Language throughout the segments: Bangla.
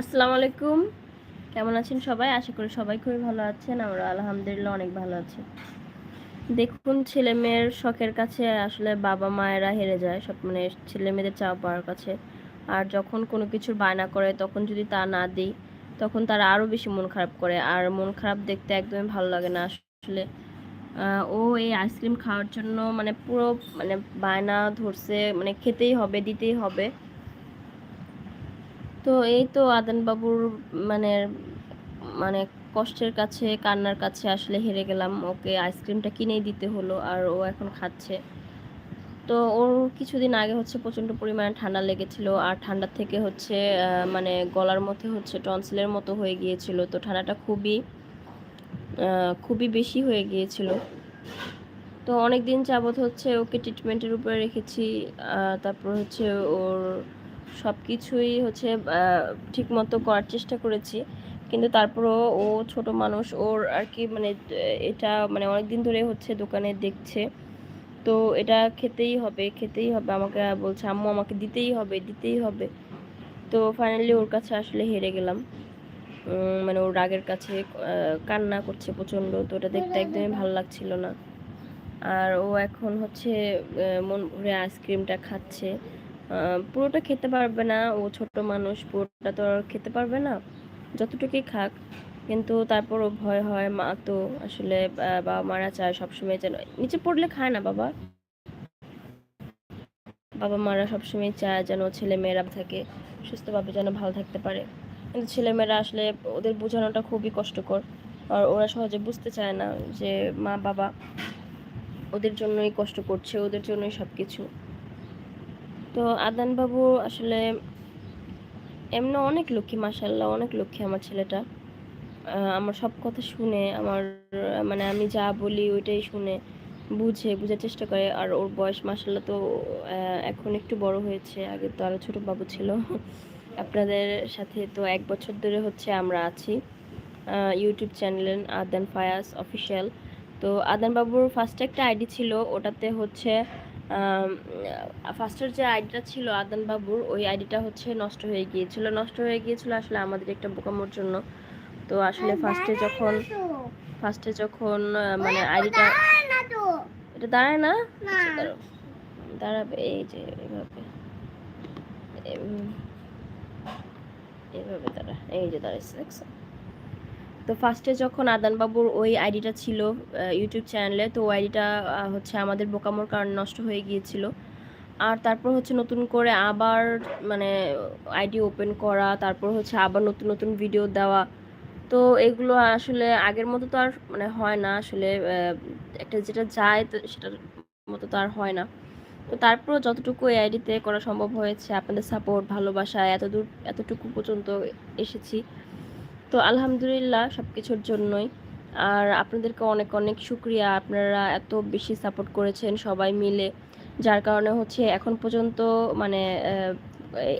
আসসালামু আলাইকুম। কেমন আছেন সবাই? আশা করি সবাই খুবই ভালো আছেন, আমরা আলহামদুলিল্লাহ অনেক ভালো আছি। দেখুন ছেলে মেয়ের শখের কাছে আসলে বাবা মায়েরা হেরে যায়, সব মানে ছেলে মেয়েদের চাওয়া পাওয়ার কাছে। আর যখন কোনো কিছুর বায়না করে, তখন যদি তা না দিই, তখন তারা আরও বেশি মন খারাপ করে। আর মন খারাপ দেখতে একদমই ভালো লাগে না আসলে। ও এই আইসক্রিম খাওয়ার জন্য মানে পুরো মানে বায়না ধরছে মানে খেতেই হবে, দিতেই হবে। তো এই তো আদান বাবুর মানে মানে কষ্টের কাছে, কান্নার কাছে আসলে হেরে গেলাম। ওকে আইসক্রিমটা কিনেই দিতে হলো আর ও এখন খাচ্ছে। তো ওর কিছুদিন আগে হচ্ছে প্রচণ্ড পরিমাণে ঠান্ডা লেগেছিল আর ঠান্ডার থেকে হচ্ছে মানে গলার মধ্যে হচ্ছে টনসিলের মতো হয়ে গিয়েছিল। তো ঠান্ডাটা খুবই খুবই বেশি হয়ে গিয়েছিল। তো অনেক দিন যাবৎ হচ্ছে ওকে ট্রিটমেন্টের উপরে রেখেছি তারপর হচ্ছে ওর সব কিছুই হচ্ছে ঠিক মতো করার চেষ্টা করেছি। কিন্তু তারপরও ও ছোট মানুষ ওর আর কি মানে এটা মানে অনেক দিন ধরে হচ্ছে দোকানে দেখছে। তো এটা খেতেই হবে খেতেই হবে। আমাকে বলছে আম্মু আমাকে দিতেই হবে দিতেই হবে। তো ফাইনালি ওর কাছে আসলে হেরে গেলাম। মানে ওর রাগের কাছে কান্না করছে প্রচণ্ড। তো ওটা দেখতে একদমই ভালো লাগছিল না। আর ও এখন হচ্ছে মন ভরে আইসক্রিমটা খাচ্ছে। পুরোটা খেতে পারবে না। ও ছোট মানুষ, পুরোটা তো আর খেতে পারবে না। যতটুকুই খাক, কিন্তু তারপরও ভয় হয়, মা তো আসলে বাবা মারা চায় সবসময় যেন, নিচে পড়লে খায় না বাবা। বাবা মারা সবসময় চায় যেন ছেলে মেয়েরা থাকে, সুস্থভাবে যেন ভালো থাকতে পারে। কিন্তু ছেলেমেয়েরা আসলে ওদের বোঝানোটা খুবই কষ্টকর। আর ওরা সহজে বুঝতে চায় না যে মা বাবা ওদের জন্যই কষ্ট করছে, ওদের জন্যই সব কিছু তো আদান বাবু আসলে এমনি অনেক লক্ষ্মী মাসাল্লাহ অনেক লক্ষ্মী আমার ছেলেটা। আমার সব কথা শুনে, আমার মানে আমি যা বলি ওইটাই শুনে বুঝে, বুঝার চেষ্টা করে। আর ওর বয়স মাসাল্লাহ তো এখন একটু বড় হয়েছে। আগে তো আরও ছোট বাবু ছিল। আপনাদের সাথে তো এক বছর ধরে হচ্ছে আমরা আছি। ইউটিউব চ্যানেল আদান ফায়াস অফিসিয়াল তো আদান বাবুর ফার্স্ট একটা আইডি ছিল, ওটাতে হচ্ছে ফার্স্টের যে আইডিটা ছিল আদান বাবুর ওই আইডিটা হচ্ছে নষ্ট হয়ে গিয়েছিল। নষ্ট হয়ে গিয়েছিল আসলে আমাদের একটা বোকামোর জন্য। তো আসলে ফার্স্টে যখন ফার্স্টে যখন মানে আইডিটা এটা দাঁড়ায় না? আচ্ছা, দাঁড়াবে এই যে এভাবে। এভাবে দাঁড়া এই যে দাঁড়াইছে দেখছ? তো ফার্স্টে যখন আদানবাবুর ওই আইডিটা ছিল ইউটিউব চ্যানেলে তো ওই আইডিটা হচ্ছে আমাদের বোকামোর কারণে নষ্ট হয়ে গিয়েছিল। আর তারপর হচ্ছে নতুন করে আবার মানে আইডি ওপেন করা, তারপর হচ্ছে আবার নতুন নতুন ভিডিও দেওয়া। তো এগুলো আসলে আগের মতো তো আর মানে হয় না। আসলে একটা যেটা যায়, তো সেটার মতো তো আর হয় না। তো তারপর যতটুকু এই আইডিতে করা সম্ভব হয়েছে, আপনাদের সাপোর্ট ভালোবাসা, এতদূর, এতটুকু পর্যন্ত এসেছি। তো আলহামদুলিল্লাহ সব কিছুর জন্যই। আর আপনাদেরকে অনেক অনেক শুক্রিয়া। আপনারা এত বেশি সাপোর্ট করেছেন সবাই মিলে, যার কারণে হচ্ছে এখন পর্যন্ত মানে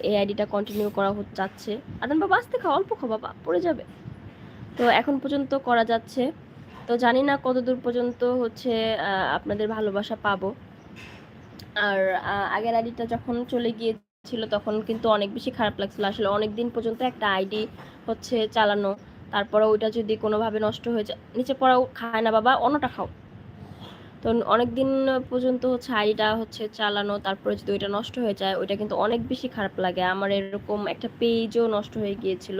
এই আইডিটা কন্টিনিউ করা যাচ্ছে। আদান বাবা, আসতে খাও, অল্প খাও বাবা, পড়ে যাবে। তো এখন পর্যন্ত করা যাচ্ছে। তো জানি না কতদূর পর্যন্ত হচ্ছে আপনাদের ভালোবাসা পাবো। আর আগের আইডিটা যখন চলে গিয়েছিল তখন কিন্তু অনেক বেশি খারাপ লাগছিল। আসলে অনেক দিন পর্যন্ত একটা আইডি হচ্ছে চালানো, তারপরে ওইটা যদি কোনোভাবে নষ্ট হয়ে যায়, নিচে পড়াও খায় না বাবা, অন্যটা খাও। তো অনেক দিন পর্যন্ত হচ্ছে আইডিটা হচ্ছে চালানো, তারপরে যদি ওইটা নষ্ট হয়ে যায়, ওইটা কিন্তু অনেক বেশি খারাপ লাগে। আমার এরকম একটা পেজও নষ্ট হয়ে গিয়েছিল,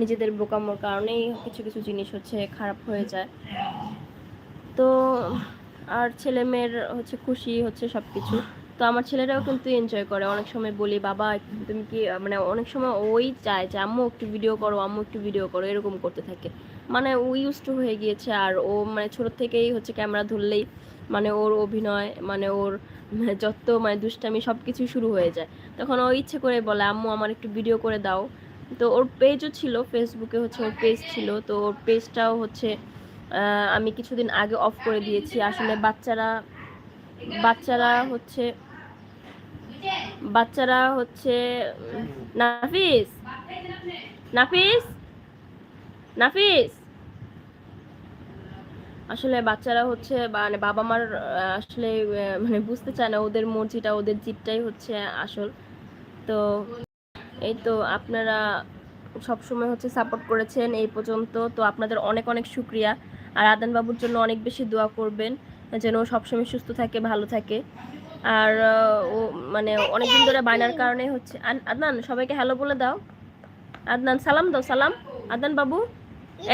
নিজেদের বোকামোর কারণেই কিছু কিছু জিনিস হচ্ছে খারাপ হয়ে যায়। তো আর ছেলে মেয়ের হচ্ছে খুশি হচ্ছে সব কিছু তো আমার ছেলেরাও কিন্তু এনজয় করে। অনেক সময় বলি, বাবা, তুমি কি মানে অনেক সময় ওই চায় যে, আম্মু, একটু ভিডিও করো, আম্মু, একটু ভিডিও করো, এরকম করতে থাকে। মানে ও ইউজ টু হয়ে গিয়েছে আর ও মানে ছোট থেকেই হচ্ছে ক্যামেরা ধরলেই মানে ওর অভিনয় মানে ওর মানে যত মানে দুষ্টামি সব কিছু শুরু হয়ে যায়। তখন ও ইচ্ছে করে বলে, আম্মু, আমার একটু ভিডিও করে দাও। তো ওর পেজও ছিল ফেসবুকে হচ্ছে ওর পেজ ছিল। তো ওর পেজটাও হচ্ছে আমি কিছুদিন আগে অফ করে দিয়েছি। আসলে বাচ্চারা বাচ্চারা হচ্ছে বাচ্চারা হচ্ছে, নাফিস? নাফিস? নাফিস? আসলে বাচ্চারা হচ্ছে মানে বাবা মার আসলে মানে বুঝতে চায় না ওদের মর্জিটা, ওদের জিতটাই হচ্ছে আসল। তো এই তো আপনারা সবসময় হচ্ছে সাপোর্ট করেছেন এই পর্যন্ত। তো আপনাদের অনেক অনেক শুক্রিয়া। আর আদান বাবুর জন্য অনেক বেশি দোয়া করবেন, যেন সবসময় সুস্থ থাকে, ভালো থাকে। আর ও মানে অনেকদিন ধরে বায়নার কারণে হচ্ছে আদনান সবাইকে হ্যালো বলে দাও। আদনান, সালাম দাও, সালাম। আদনান বাবু,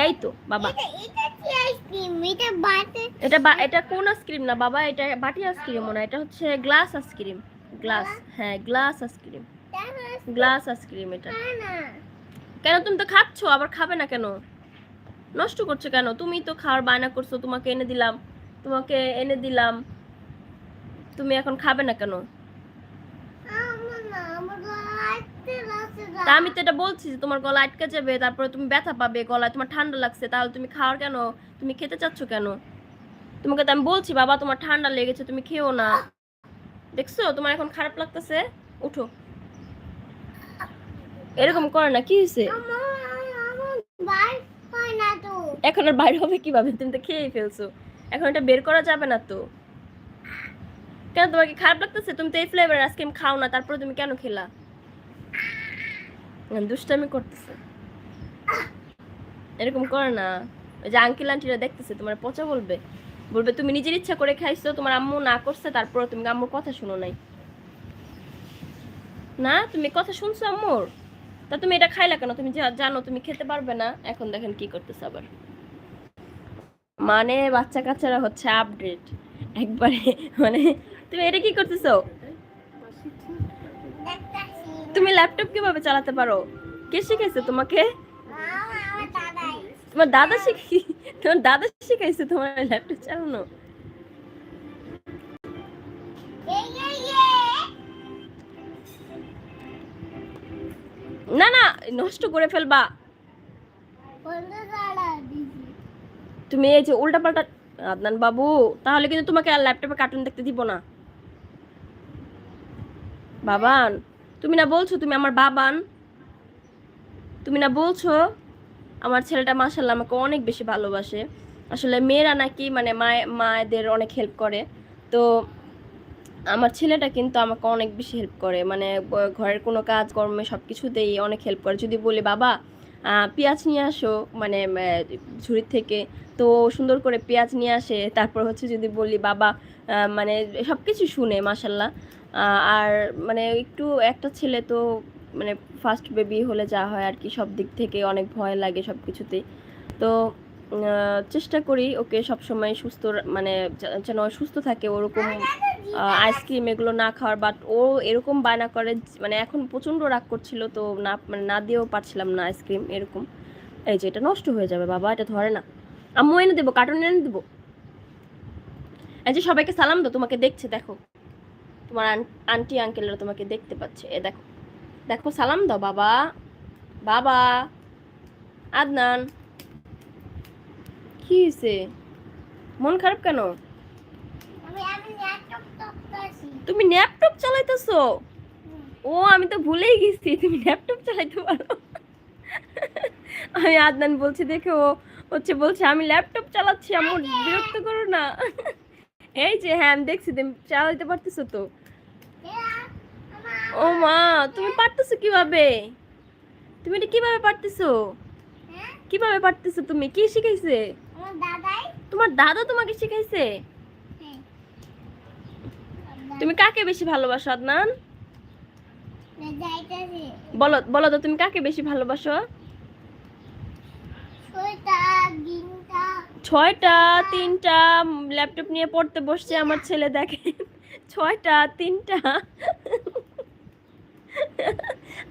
এই তো, বাবা। এটা এটা কোন আইসক্রিম না, বাবা, এটা বাটি আইসক্রিম হয়। এটা হচ্ছে গ্লাস আইসক্রিম। গ্লাস হ্যাঁ glass ice cream. Glass ice cream এটা। কেন তুমি তো খাচ্ছ, আবার খাবে না কেন? নষ্ট করছ কেন? তুমি তো খাওয়ার বায়না করছ, তোমাকে এনে দিলাম, তোমাকে এনে দিলাম। তুমি এখন খাবে না কেন? আমি তো এটা বলছি যে তোমার গলা আটকে যাবে তারপরে তুমি ব্যথা পাবে গলায় তোমার ঠান্ডা লাগছে তাহলে তুমি খাওয়ার কেন? তুমি খেতে চাচ্ছ কেন? তোমাকে তো আমি বলছি বাবা তোমার ঠান্ডা লেগেছে তুমি খেও না। দেখছ? তোমার এখন খারাপ লাগতেছে? উঠো। এরকম করে না কি হয়েছে? হয় এখন আর বাইরে হবে কীভাবে? তুমি তো খেয়েই ফেলছো। এখন এটা বের করা যাবে না তো। কেন তোমার কি খারাপ লাগতেছে? তুমি তো এই ফ্লেভার আইসক্রিম খাও না, তারপরে তুমি কেন খেলা? দুষ্টামি করতেছে। এরকম করে না। ওই যে আঙ্কেল আন্টিরা দেখতেছে, তোমার পচা বলবে। বলবে, তুমি নিজের ইচ্ছা করে খাইছো, তোমার আম্মু না করছে তারপরে তুমি আম্মুর কথা শুনো নাই। না, তুমি কথা শুনছো আম্মুর? তা তুমি এটা খাইলা কেন? তুমি জানো, তুমি খেতে পারবে না। এখন দেখেন কি করতেছে আবার। মানে বাচ্চা কাচ্চারা হচ্ছে আপডেট একবারে মানে তুমি এটা কি করতেছো? তুমি ল্যাপটপ কীভাবে চালাতে পারো? কে শিখাইছে তোমাকে? তোমার দাদা শিখি, তোমার দাদা শিখাইছে তোমার ল্যাপটপ চালানো? না না, নষ্ট করে ফেলবা। তুমি এই যে উল্টা পাল্টা আদনান বাবু, তাহলে কিন্তু তোমাকে আর ল্যাপটপে কার্টুন দেখতে দিব না। বাবান, তুমি না বলছো তুমি আমার বাবান? তুমি না বলছো আমার ছেলেটা মাসাল্লাহ আমাকে অনেক বেশি ভালোবাসে। আসলে মেয়েরা নাকি মানে মায়ে, মায়েদের অনেক হেল্প করে। তো আমার ছেলেটা কিন্তু আমাকে অনেক বেশি হেল্প করে। মানে ঘরের কোনো কাজ কর্মে সব কিছুতেই অনেক হেল্প করে। যদি বলি, বাবা পেঁয়াজ নিয়ে আসো। মানে ঝুড়ির থেকে। তো সুন্দর করে পেঁয়াজ নিয়ে আসে। তারপর হচ্ছে যদি বলি, বাবা মানে সব কিছু শুনে মাসাল্লাহ আর মানে একটু, একটা ছেলে তো মানে ফার্স্ট বেবি হলে যা হয় আর কি সব দিক থেকে অনেক ভয় লাগে সব কিছুতেই তো চেষ্টা করি ওকে সবসময় সুস্থ মানে যেন সুস্থ থাকে, ওরকম আইসক্রিম এগুলো না খাওয়ার বাট ও এরকম বায়না করে মানে এখন প্রচণ্ড রাগ করছিল তো না মানে না দিয়েও পারছিলাম না আইসক্রিম এরকম। এই যে এটা নষ্ট হয়ে যাবে, বাবা এটা ধরে না। আম্মু এনে দেবো কার্টুন এনে দেবো। এই যে সবাইকে সালাম দাও, তোমাকে দেখছে, দেখো। তোমার আন্টি আঙ্কেলরা তোমাকে দেখতে পাচ্ছে। এ দেখো দেখো সালাম দাও বাবা। বাবা আদনান। কি হয়েছে মন খারাপ কেন? তুমি ল্যাপটপ চালাইতেছো? ও আমি তো ভুলেই গেছি তুমি ল্যাপটপ চালাইতে পারো। আমি আদনান বলছি দেখে ও হচ্ছে বলছে আমি ল্যাপটপ চালাচ্ছি আমার বিরক্ত করো না। এই যে হ্যাঁ আমি দেখছি তুমি চালাইতে পারতেছো তো। ও মা তুমি পারতেছো কীভাবে? তুমি এটা কীভাবে পারতেছো? হ্যাঁ? কীভাবে পারতেছো তুমি? কি শিখাইছে? তোমার দাদা তোমাকে শিখাইছে? হ্যাঁ। তুমি কাকে বেশি ভালোবাসো আদনান? বলো বলো তো তুমি কাকে বেশি ভালোবাসো ছয়টা দিনটা ছয়টা তিনটা ল্যাপটপ নিয়ে পড়তে বসছে আমার ছেলে দেখে ছয়টা তিনটা।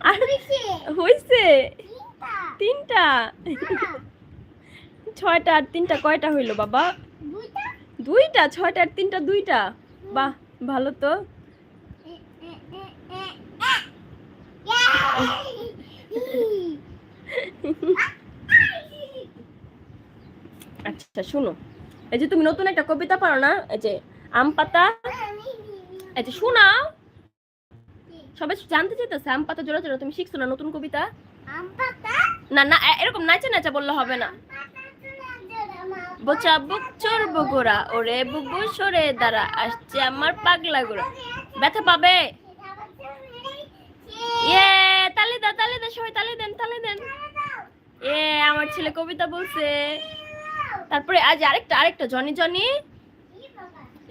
আর হইছে? তিনটা। ছয়টা আর তিনটা কয়টা হইল বাবা? দুইটা। ছয়টা আর তিনটা দুইটা? বাহ ভালো তো। ইয়ে আচ্ছা শুনো। এই যে তুমি নতুন একটা কবিতা পারো না এই যে আম পাতা এই যে শোনাও। সবাই জানতে চাইতেছে আম পাতা জোড়া জোড়া তুমি শিখছো না নতুন কবিতা? না না এরকম নাচা নাচা বললে হবে না। বোচা বুক চোর বগুড়া ওরে বুবু সরে দাঁড়া আসছে আমার পাগলা গোড়া। ব্যথা পাবে? ইয়ে তালি দাও তালি দাও সবাই তালি দেন তালি দেন। এ আমার ছেলে কবিতা বলছে। তারপরে আজ আরেকটা আরেকটা। Johnny Johnny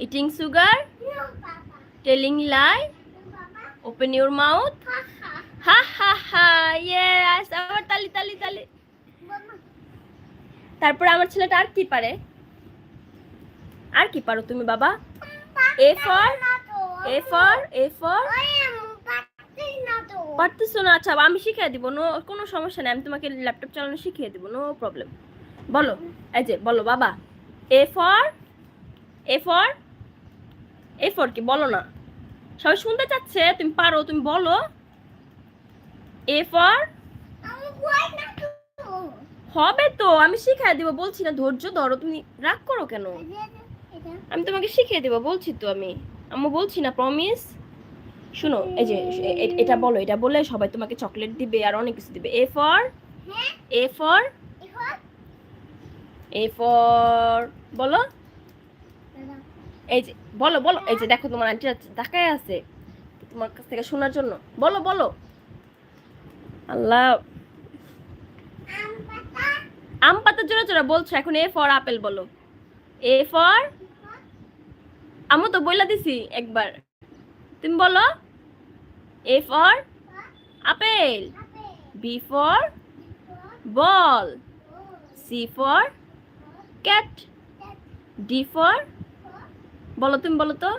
eating sugar telling lie open your mouth ha ha তালি তালি তালি। তারপরে আমার ছেলেটা আর কি পারে? আর কি পারো তুমি, বাবা? A for A for A for পারতেছো না আচ্ছা আমি শিখিয়ে দিব নো কোনো সমস্যা নেই, আমি তোমাকে ল্যাপটপ চালানো শিখিয়ে দিব নো প্রবলেম বলো, এই যে বলো বাবা। A for A for A for কি? বলো না। সবাই শুনতে চাচ্ছে? তুমি পারো, তুমি বলো। এ ফর হবে তো, আমি শিখিয়ে দিব, বলছি না, ধৈর্য ধরো, তুমি রাগ করো কেন? আমি তোমাকে শিখিয়ে দেবো, বলছি তো আমি। আম্মু, বলছি না প্রমিস শুনো, এই যে এটা বলো, এটা বলে সবাই তোমাকে চকলেট দিবে আর অনেক কিছু দিবে। A for A for A for বলো? এই যে বলো বলো। এই যে দেখো তোমার আন্টিরা তাকায় আছে। তোমার কাছ থেকে শোনার জন্য। বলো বলো। আল্লাহ। আম পাতা। জোড়া জোড়া বলছো এখন এ ফর আপেল বলো। এ ফর আমু তো বইলা দিছি একবার। তুমি বলো। A for apple B for ball C for cat D for বলো তুমি, বলো তো।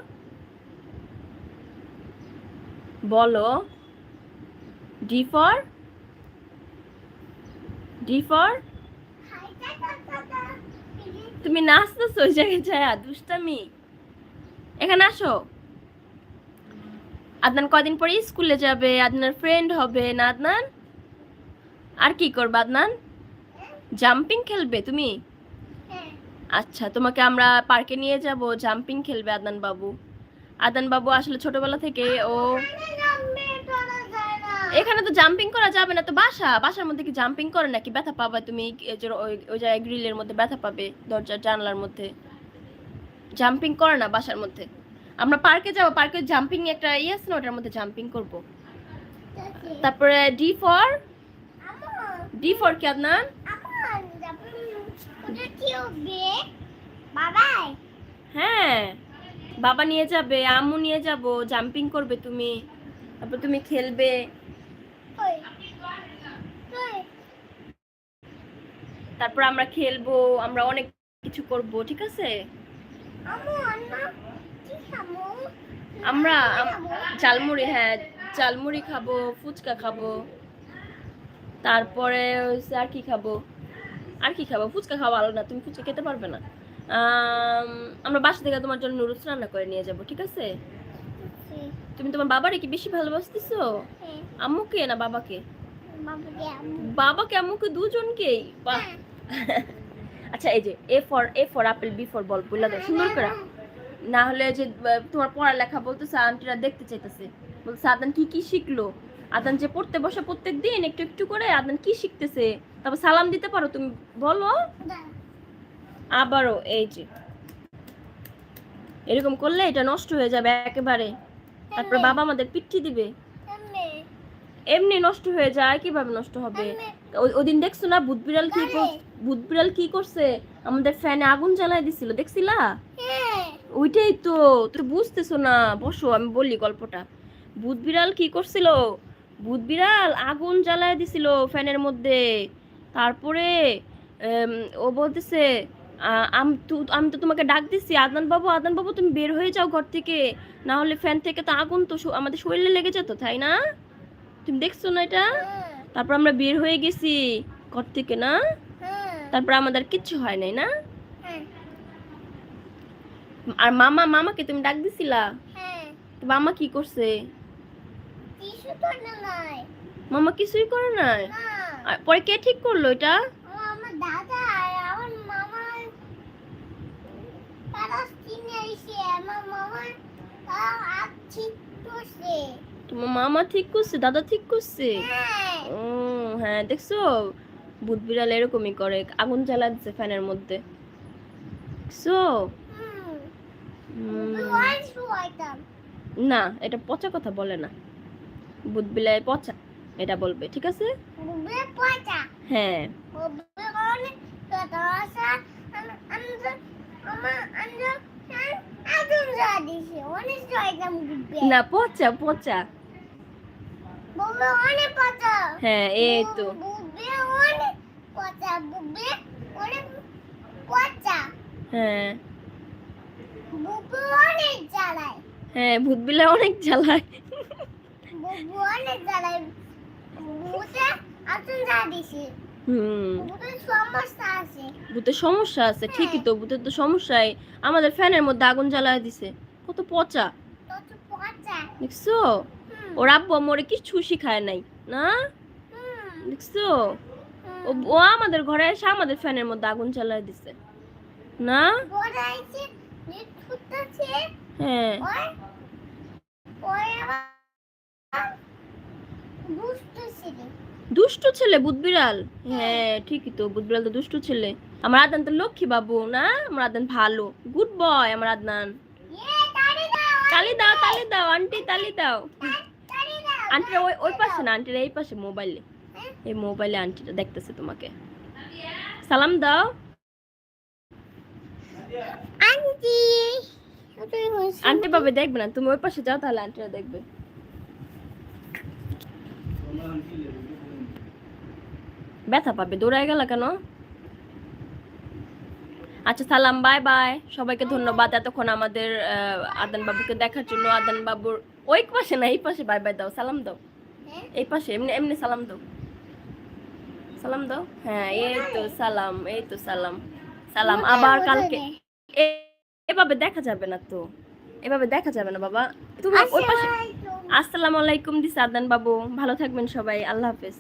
বলো। ডি ফর ডি ফর তুমি নাচতেছো, ওই জায়গায় যায়, দুষ্টামি। এখানে আসো। আদনান কদিন পরে স্কুলে যাবে আদনার ফ্রেন্ড হবে না আদনান? আর কি করবে আদনান? জাম্পিং খেলবে তুমি? আচ্ছা তোমাকে আমরা পার্কে নিয়ে যাব জাম্পিং খেলবে আদনান বাবু। আদনান বাবু আসলে ছোটবেলা থেকে ও এখানে তো জাম্পিং করা যাবে না, তো বাসা, বাসার মধ্যে কি জাম্পিং করে নাকি? ব্যথা পাবে তুমি ওই জায়গায় গ্রিলের মধ্যে ব্যথা পাবে, দরজার জানলার মধ্যে। জাম্পিং করে না বাসার মধ্যে। আমরা পার্কে যাব পার্কে জাম্পিং একটা ইয়ে আছে না, ওটার মধ্যে জাম্পিং করব। তারপরে ডি ফর ডি ফর কি বাবাই হ্যাঁ বাবা নিয়ে যাবে আম্মু নিয়ে যাব জাম্পিং করবে তুমি তারপর তুমি খেলবে। তারপর আমরা খেলব আমরা অনেক কিছু করব ঠিক আছে? আমু আমরা আম- ঝালমুড়ি হ্যাঁ ঝালমুড়ি খাব ফুচকা খাব। তারপরে আর কি খাব? আর কি খাব? ফুচকা খাওয়া ভালো না তুমি ফুচকা খেতে পারবে না। আমরা বাসা থেকে তোমার জন্য নুডলস রান্না করে নিয়ে যাব ঠিক আছে? তুমি তোমার বাবারে কি বেশি ভালোবাসতেছো? আম্মুকে না বাবাকে? বাবাকে আম্মুকে দুজনকেই? বাহ। আচ্ছা এই যে A for A for apple B for ball বললা দাও সুন্দর করে। না হলে যে তোমার পড়ালেখা বলতেছে আন্টিরা দেখতে চাইতেছে। বলছে আদান কি কি শিখলো? আদান যে পড়তে বসে প্রত্যেক দিন একটু একটু করে আদান কি শিখতেছে? তারপর সালাম দিতে পারো তুমি বলো। আবারও এই যে। এরকম করলে এটা নষ্ট হয়ে যাবে একেবারে। তারপর বাবা আমাদের পিঠি দিবে। এমনি। নষ্ট হয়ে যায় কীভাবে নষ্ট হবে? ওই দেখছ না ভূত বিড়াল কি ভূত বিড়াল কি করছে? আমাদের ফ্যানে আগুন জ্বালায় দিছিল দেখছিলা? ওইটাই তো তুই বুঝতেছো না। বসো আমি বলি গল্পটা। ভূত বিড়াল কি করছিল? ভূত বিড়াল আগুন জ্বালায় দিছিল ফ্যানের মধ্যে। তারপরে ও বলতেছে আম- তু- তোমাকে ডাক দিছি আদনান বাবু আদনান বাবু তুমি বের হয়ে যাও ঘর থেকে। না হলে ফ্যান থেকে তো আগুন তো আমাদের শরীরে লেগে যেত তাই না? তুমি দেখছ না এটা? তারপর আমরা বের হয়ে গেছি ঘর থেকে না? তারপর আমাদের কিচ্ছু হয় নাই না? আর মামা মামাকে তুমি ডাক দিছিলা? তো মামা কি করছে? মামা কিছুই করে নাই? পরে কে ঠিক করল এটা? আমার দাদা আর আমার মামা। তোমার মামা ঠিক করছে দাদা ঠিক করছে? হ্যাঁ। ও হ্যাঁ দেখছ? ভূত বিড়াল এরকমই করে আগুন জ্বালা দিচ্ছে ফ্যানের মধ্যে। ওয়াইটাম না এটা পচা কথা বলে না। ভূত বিলাই পচা। এটা বলবে ঠিক আছে? হ্যাঁ। বুবে অনেক কথা আছে আমি তো আমার আমি আদম যা দিছি অনেক জয়দাম বুবে না পচা পচা। হ্যাঁ এই তো। হ্যাঁ। হ্যাঁ ভূত বিলা অনেক জ্বালায়। অনেক জ্বালায়। বুতে আদম যা দিছি। হুম। বুবে সমস্যা আছে। আছে ঠিকই তো ভূতের তো সমস্যাই। আমাদের ফ্যানের মধ্যে আগুন জ্বালায় দিছে কত পচা। দেখছ? ওর আব্বু মোরে কিছু শিখায় নাই না? দেখছ? ও আমাদের ঘরে এসে আমাদের ফ্যানের মধ্যে আগুন জ্বালায় দিছে না? হ্যাঁ। দুষ্ট ছিল। দুষ্টু ছেলে বুধ বিড়াল হ্যাঁ ঠিকই তো বুধ বিড়াল তো দুষ্টু ছেলে। আমার আদনান তো লক্ষ্মী বাবু না? আমার আদনান ভালো। গুড বয় আমার আদনান। দাও তালি দাও তালি দাও আন্টি তালি দাও। আন্টিরা ওই ওই পাশে না আন্টিরা এই পাশে মোবাইলে হ্যাঁ? এই মোবাইলে আন্টিটা দেখতেছে তোমাকে। সালাম দাও। আন্টি আন্টি দেখবে না তুমি ওই পাশে যাও তাহলে আন্টিরা দেখবে। ব্যথা পাবে দৌড়ায় গেল কেন? আচ্ছা সালাম বাই বাই সবাইকে ধন্যবাদ এতক্ষণ আমাদের আদান বাবুকে দেখার জন্য। আদান বাবুর ওই পাশে না এই পাশে বাই বাই দাও সালাম দাও। হ্যাঁ? এই পাশে এমনি এমনি সালাম দাও। সালাম দাও? হ্যাঁ এই তো সালাম এই তো সালাম। সালাম আবার কালকে। এভাবে দেখা যাবে না তো। এভাবে দেখা যাবে না বাবা। তুমি ওই পাশে আসসালামু আলাইকুম দি সাদান বাবু। ভালো থাকবেন সবাই। আল্লাহ হাফেজ।